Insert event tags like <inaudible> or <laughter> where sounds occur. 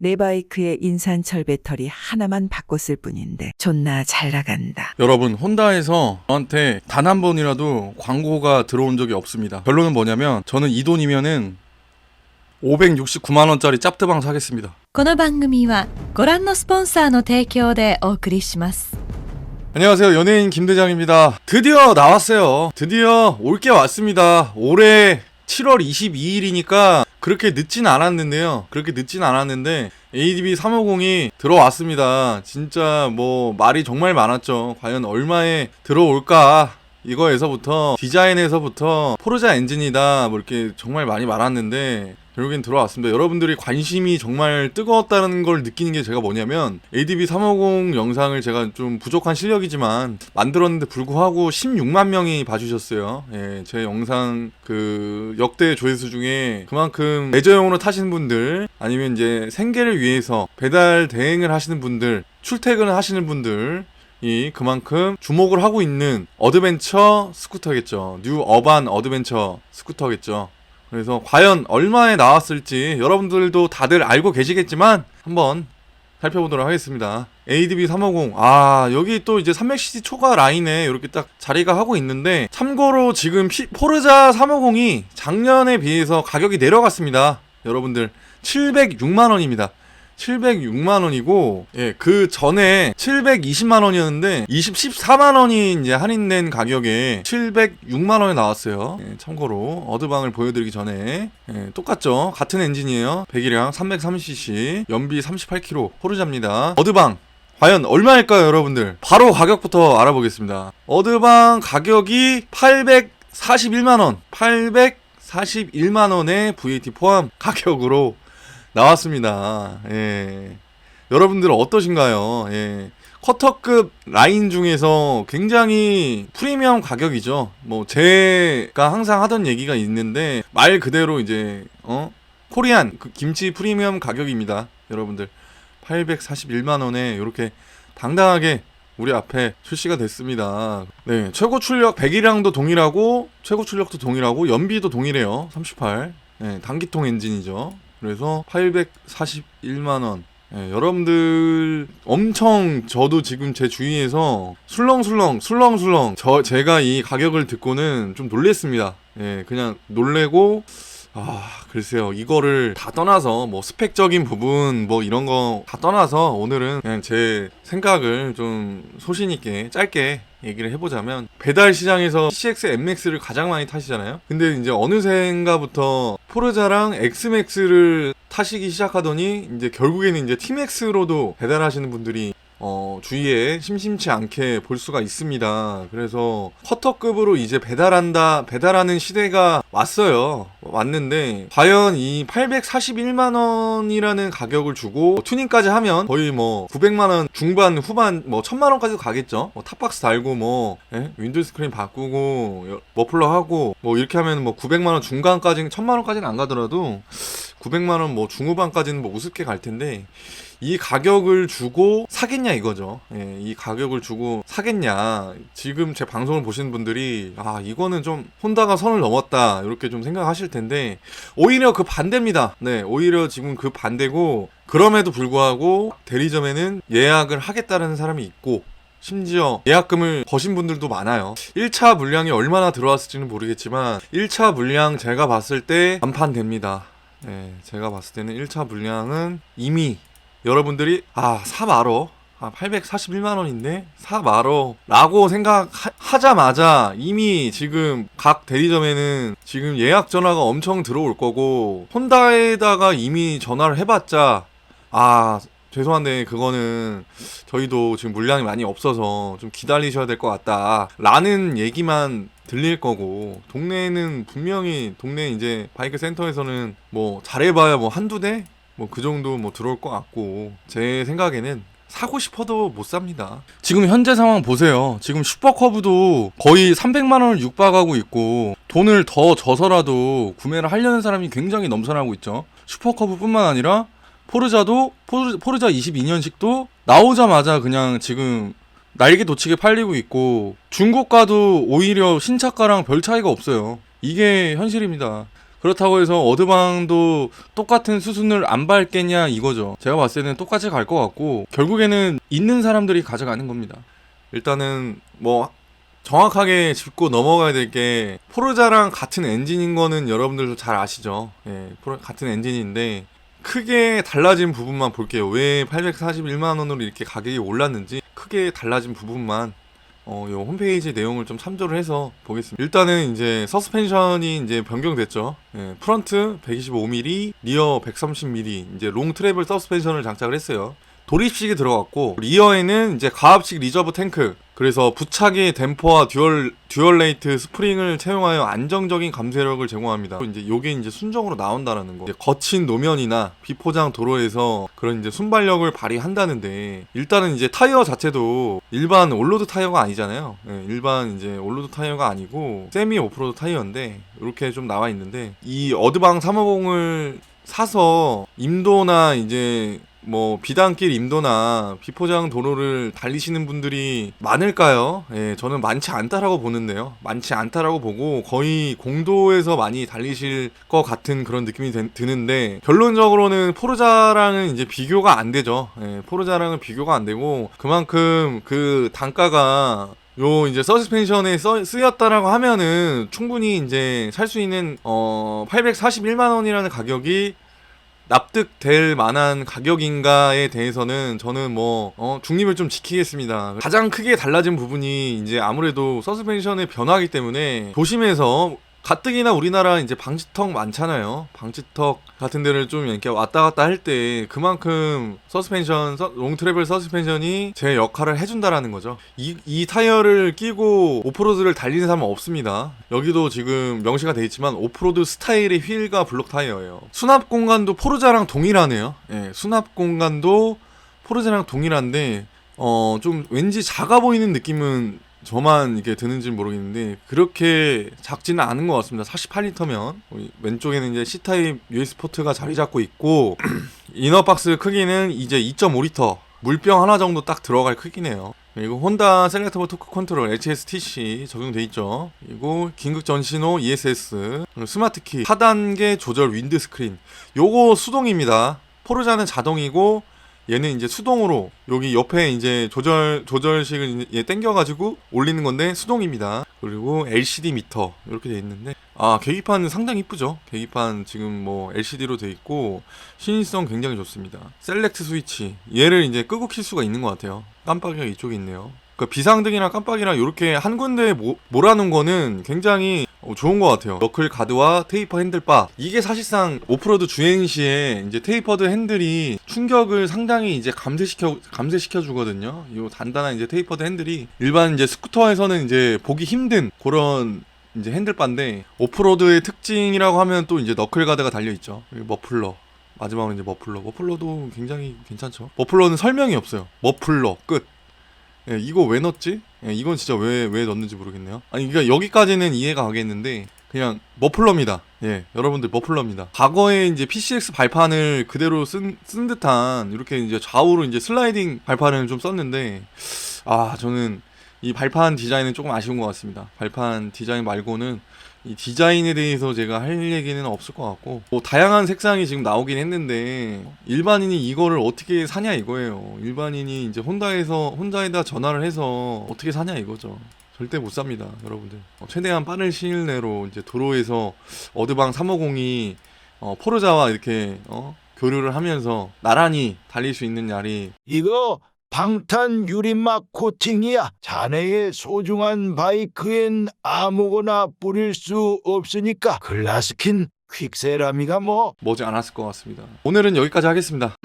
내 바이크의 인산철 배터리 하나만 바꿨을 뿐인데 존나 잘 나간다. 여러분 혼다에서 저한테 단 한 번이라도 광고가 들어온 적이 없습니다. 결론은 뭐냐면 저는 이 돈이면은 569만 원짜리 짭드방 사겠습니다. この番組はご覧のスポンサーの提供でお送りします。 안녕하세요 연예인 김대장입니다. 드디어 나왔어요. 드디어 올 게 왔습니다. 올해 7월 22일이니까 그렇게 늦진 않았는데요. 그렇게 늦진 않았는데 ADB 350이 들어왔습니다. 진짜 뭐 말이 정말 많았죠. 과연 얼마에 들어올까? 이거에서부터 디자인에서부터 포르자 엔진이다 뭐 이렇게 정말 많이 많았는데 결국엔 들어왔습니다. 여러분들이 관심이 정말 뜨거웠다는 걸 느끼는 게 제가 뭐냐면 ADB 350 영상을 제가 좀 부족한 실력이지만 만들었는데 불구하고 16만 명이 봐주셨어요. 예, 제 영상 그 역대 조회수 중에 그만큼 레저용으로 타시는 분들 아니면 이제 생계를 위해서 배달 대행을 하시는 분들 출퇴근을 하시는 분들 이 그만큼 주목을 하고 있는 어드벤처 스쿠터겠죠. 뉴 어반 어드벤처 스쿠터겠죠. 그래서 과연 얼마에 나왔을지 여러분들도 다들 알고 계시겠지만 한번 살펴보도록 하겠습니다. ADB 350. 아, 여기 또 이제 300cc 초과 라인에 이렇게 딱 자리가 하고 있는데 참고로 지금 피- 포르자 350이 작년에 비해서 가격이 내려갔습니다. 여러분들 706만 원입니다. 706만 원이고 예, 그 전에 720만 원이었는데 20 14만 원이 이제 할인된 가격에 706만 원에 나왔어요. 예, 참고로 어드방을 보여드리기 전에 예, 똑같죠. 같은 엔진이에요. 배기량 330cc, 연비 38km 포르자입니다. 어드방 과연 얼마일까요, 여러분들? 바로 가격부터 알아보겠습니다. 어드방 가격이 841만 원, 841만 원의 VAT 포함 가격으로 나왔습니다. 예. 여러분들 어떠신가요? 예. 커터급 라인 중에서 굉장히 프리미엄 가격이죠. 뭐 제가 항상 하던 얘기가 있는데 말 그대로 이제 어 코리안 그 김치 프리미엄 가격입니다. 여러분들 841만 원에 이렇게 당당하게 우리 앞에 출시가 됐습니다. 네, 최고 출력 배기량도 동일하고 최고 출력도 동일하고 연비도 동일해요. 38. 네, 단기통 엔진이죠. 그래서 841만 원. 예, 여러분들 엄청 저도 지금 제 주위에서 술렁술렁 술렁술렁 저 제가 이 가격을 듣고는 좀 놀랬습니다. 예, 그냥 놀래고 아 글쎄요 이거를 다 떠나서 뭐 스펙적인 부분 뭐 이런 거 다 떠나서 오늘은 그냥 제 생각을 좀 소신 있게 짧게 얘기를 해보자면 배달 시장에서 CX MX를 가장 많이 타시잖아요. 근데 이제 어느샌가부터 포르자랑 엑스맥스를 타시기 시작하더니 이제 결국에는 이제 티맥스로도 배달하시는 분들이 어, 주위에 심심치 않게 볼 수가 있습니다. 그래서 커터급으로 이제 배달한다, 배달하는 시대가 왔어요. 왔는데, 과연 이 841만 원이라는 가격을 주고 튜닝까지 하면 거의 뭐 900만원 중반, 후반, 뭐 1000만원까지도 가겠죠. 뭐 탑박스 달고 뭐, 예? 윈도우 스크린 바꾸고, 여- 머플러 하고, 뭐 이렇게 하면 뭐 900만원 중간까지는 1000만원까지는 안 가더라도 900만원 뭐 중후반까지는 뭐 우습게 갈 텐데, 이 가격을 주고 사겠냐 이거죠. 예, 이 가격을 주고 사겠냐. 지금 제 방송을 보시는 분들이 아 이거는 좀 혼다가 선을 넘었다 이렇게 좀 생각하실 텐데 오히려 그 반대입니다. 네, 오히려 지금 그 반대고 그럼에도 불구하고 대리점에는 예약을 하겠다는 사람이 있고 심지어 예약금을 거신 분들도 많아요. 1차 물량이 얼마나 들어왔을지는 모르겠지만 1차 물량 제가 봤을 때 완판됩니다. 네, 제가 봤을 때는 1차 물량은 이미 여러분들이 아 사마러 아 841만 원인데 사마러 라고 생각하자마자 이미 지금 각 대리점에는 지금 예약 전화가 엄청 들어올 거고 혼다에다가 이미 전화를 해봤자 아 죄송한데 그거는 저희도 지금 물량이 많이 없어서 좀 기다리셔야 될 것 같다 라는 얘기만 들릴 거고 동네에는 분명히 동네 이제 바이크 센터에서는 뭐 잘해봐야 뭐 한두 대 뭐 그 정도 뭐 들어올 것 같고 제 생각에는 사고 싶어도 못 삽니다. 지금 현재 상황 보세요. 지금 슈퍼커브도 거의 300만 원을 육박하고 있고 돈을 더 줘서라도 구매를 하려는 사람이 굉장히 넘쳐나고 있죠. 슈퍼커브뿐만 아니라 포르자도 포르, 포르자 22년식도 나오자마자 그냥 지금 날개 도치게 팔리고 있고 중고가도 오히려 신차가랑 별 차이가 없어요. 이게 현실입니다. 그렇다고 해서 어드방도 똑같은 수순을 안 밟겠냐 이거죠. 제가 봤을 때는 똑같이 갈 것 같고 결국에는 있는 사람들이 가져가는 겁니다. 일단은 뭐 정확하게 짚고 넘어가야 될 게 포르자랑 같은 엔진인 거는 여러분들도 잘 아시죠. 예, 포르- 같은 엔진인데 크게 달라진 부분만 볼게요. 왜 841만 원으로 이렇게 가격이 올랐는지 크게 달라진 부분만 어, 요 홈페이지 내용을 좀 참조를 해서 보겠습니다. 일단은 이제 서스펜션이 이제 변경됐죠. 예, 프런트 125mm, 리어 130mm, 이제 롱 트래블 서스펜션을 장착을 했어요. 도립식이 들어갔고 리어에는 이제 가압식 리저브 탱크 그래서 부착의 댐퍼와 듀얼 듀얼 레이트 스프링을 채용하여 안정적인 감쇄력을 제공합니다. 이제 요게 이제 순정으로 나온다라는 거. 거친 노면이나 비포장 도로에서 그런 이제 순발력을 발휘한다는데 일단은 이제 타이어 자체도 일반 올로드 타이어가 아니잖아요. 예, 일반 이제 올로드 타이어가 아니고 세미 오프로드 타이어인데 이렇게 좀 나와 있는데 이 어드방 350을 사서 임도나 이제 뭐 비단길 임도나 비포장 도로를 달리시는 분들이 많을까요? 예, 저는 많지 않다라고 보는데요. 많지 않다라고 보고 거의 공도에서 많이 달리실 것 같은 그런 느낌이 드- 드는데 결론적으로는 포르자랑은 이제 비교가 안 되죠. 예, 포르자랑은 비교가 안 되고 그만큼 그 단가가 요 이제 서스펜션에 써, 쓰였다라고 하면은 충분히 이제 살 수 있는 어 841만 원이라는 가격이 납득될 만한 가격인가에 대해서는 저는 뭐 어, 중립을 좀 지키겠습니다. 가장 크게 달라진 부분이 이제 아무래도 서스펜션의 변화기 때문에 조심해서 가뜩이나 우리나라 이제 방지턱 많잖아요. 방지턱 같은 데를 좀 이렇게 왔다 갔다 할 때 그만큼 서스펜션, 서- 롱 트래블 서스펜션이 제 역할을 해준다라는 거죠. 이, 이 타이어를 끼고 오프로드를 달리는 사람은 없습니다. 여기도 지금 명시가 돼 있지만 오프로드 스타일의 휠과 블록 타이어예요. 수납 공간도 포르자랑 동일하네요. 예, 수납 공간도 포르자랑 동일한데 어 좀 왠지 작아 보이는 느낌은 저만 이게 드는지 모르겠는데 그렇게 작지는 않은 것 같습니다. 48리터면 왼쪽에는 이제 C 타입 US 포트가 자리 잡고 있고 <clears throat> 이너 박스 크기는 이제 2.5리터 물병 하나 정도 딱 들어갈 크기네요. 그리고 혼다 셀렉터블 토크 컨트롤 HSTC 적용돼 있죠. 그리고 긴급 전신호 ESS 스마트키 하단계 조절 윈드 스크린 요거 수동입니다. 포르자는 자동이고 얘는 이제 수동으로 여기 옆에 이제 조절 조절식을 당겨가지고 올리는 건데 수동입니다. 그리고 LCD 미터 이렇게 돼 있는데 아 계기판 상당히 이쁘죠. 계기판 지금 뭐 LCD로 돼 있고 신인성 굉장히 좋습니다. 셀렉트 스위치 얘를 이제 끄고 킬 수가 있는 것 같아요. 깜빡이가 이쪽에 있네요. 그 비상등이랑 깜빡이랑 이렇게 한 군데에 모, 몰아놓은 거는 굉장히 어, 좋은 것 같아요. 너클 가드와 테이퍼 핸들바 이게 사실상 오프로드 주행 시에 이제 테이퍼드 핸들이 충격을 상당히 이제 감쇄시켜 감쇄시켜 주거든요. 이 단단한 이제 테이퍼드 핸들이 일반 이제 스쿠터에서는 이제 보기 힘든 그런 이제 핸들바인데 오프로드의 특징이라고 하면 또 이제 너클 가드가 달려 있죠. 머플러 마지막으로 이제 머플러 머플러도 굉장히 괜찮죠. 머플러는 설명이 없어요. 머플러 끝. 예, 이거 왜 넣었지? 예, 이건 진짜 왜, 왜 넣었는지 모르겠네요. 아니, 그러니까 여기까지는 이해가 가겠는데, 그냥 머플러입니다. 예, 여러분들 머플러입니다. 과거에 이제 PCX 발판을 그대로 쓴, 쓴 듯한, 이렇게 이제 좌우로 이제 슬라이딩 발판을 좀 썼는데, 아, 저는 이 발판 디자인은 조금 아쉬운 것 같습니다. 발판 디자인 말고는 이 디자인에 대해서 제가 할 얘기는 없을 것 같고 뭐 다양한 색상이 지금 나오긴 했는데 일반인이 이거를 어떻게 사냐 이거예요. 일반인이 이제 혼다에서 혼다에다 전화를 해서 어떻게 사냐 이거죠. 절대 못 삽니다 여러분들. 어, 최대한 빠른 시일 내로 이제 도로에서 어드방 350이 어, 포르자와 이렇게 어, 교류를 하면서 나란히 달릴 수 있는 날이 이거 방탄 유리막 코팅이야. 자네의 소중한 바이크엔 아무거나 뿌릴 수 없으니까 글라스킨 퀵세라미가 뭐. 머지 않았을 것 같습니다. 오늘은 여기까지 하겠습니다